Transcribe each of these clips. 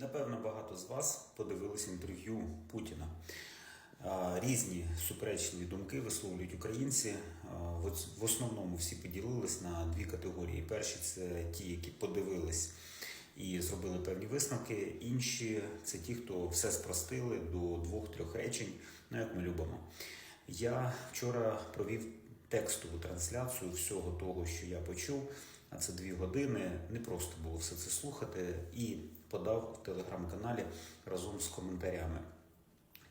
Напевно, багато з вас подивилися інтерв'ю Путіна. Різні суперечливі думки висловлюють українці. В основному всі поділились на дві категорії. Перші це ті, які подивились і зробили певні висновки. Інші це ті, хто все спростили до двох-трьох речень, ну як ми любимо. Я вчора провів текстову трансляцію всього того, що я почув. А це дві години. Не просто було все це слухати, і подав в телеграм-каналі разом з коментарями.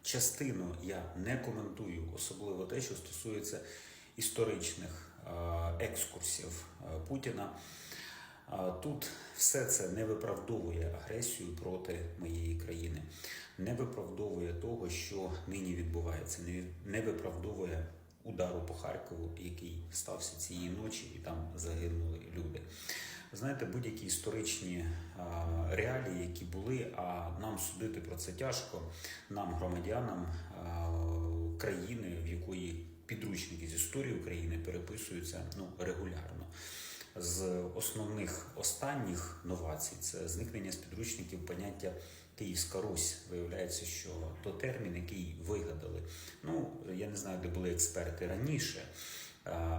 Частину я не коментую, особливо те, що стосується історичних екскурсів Путіна. Тут все це не виправдовує агресію проти моєї країни, не виправдовує того, що нині відбувається, не виправдовує удару по Харкову, який стався цієї ночі, і там загинули люди. Знаєте, будь-які історичні реалії, які були, а нам судити про це тяжко, нам, громадянам країни, в якої підручники з історії України переписуються ну, регулярно. З основних останніх новацій це зникнення з підручників поняття Київська Русь. Виявляється, що то термін, який вигадали. Я не знаю, де були експерти раніше,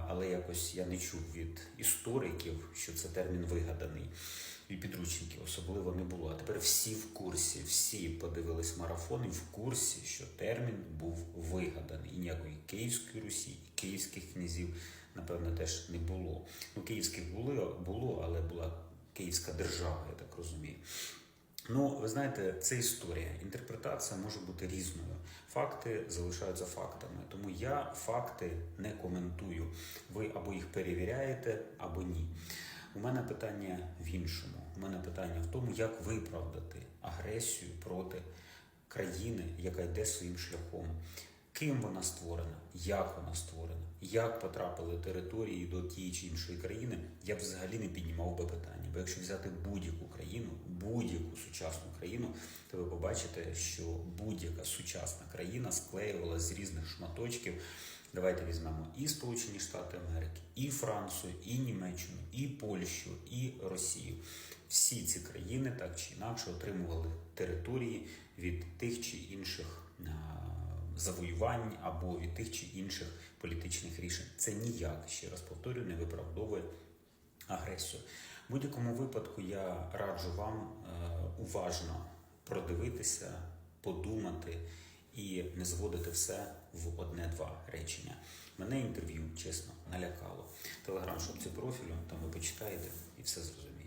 але якось я не чув від істориків, що це термін вигаданий. І підручників особливо не було. А тепер всі в курсі, всі подивились марафон і в курсі, що термін був вигаданий. І ніякої Київської Русі, і київських князів, напевно, теж не було. Ну, київських було, було, але була Київська держава, я так розумію. Ну, ви знаєте, це історія. Інтерпретація може бути різною. Факти залишаються фактами. Тому я факти не коментую. Ви або їх перевіряєте, або ні. У мене питання в іншому. У мене питання в тому, як виправдати агресію проти країни, яка йде своїм шляхом. Ким вона створена, як вона створена, як потрапили території до тієї чи іншої країни, я б взагалі не піднімав би питання. Бо якщо взяти будь-яку країну, будь-яку сучасну країну, то ви побачите, що будь-яка сучасна країна склеювалася з різних шматочків. Давайте візьмемо і Сполучені Штати Америки, і Францію, і Німеччину, і Польщу, і Росію. Всі ці країни так чи інакше отримували території від тих чи інших а, завоювань або від тих чи інших політичних рішень. Це ніяк, ще раз повторюю, не виправдовує агресію. В будь-якому випадку я раджу вам е, уважно продивитися, подумати і не зводити все в одне-два речення. Мене інтерв'ю, чесно, налякало. Телеграм, шопці профілю, там ви почитаєте і все зрозумієте.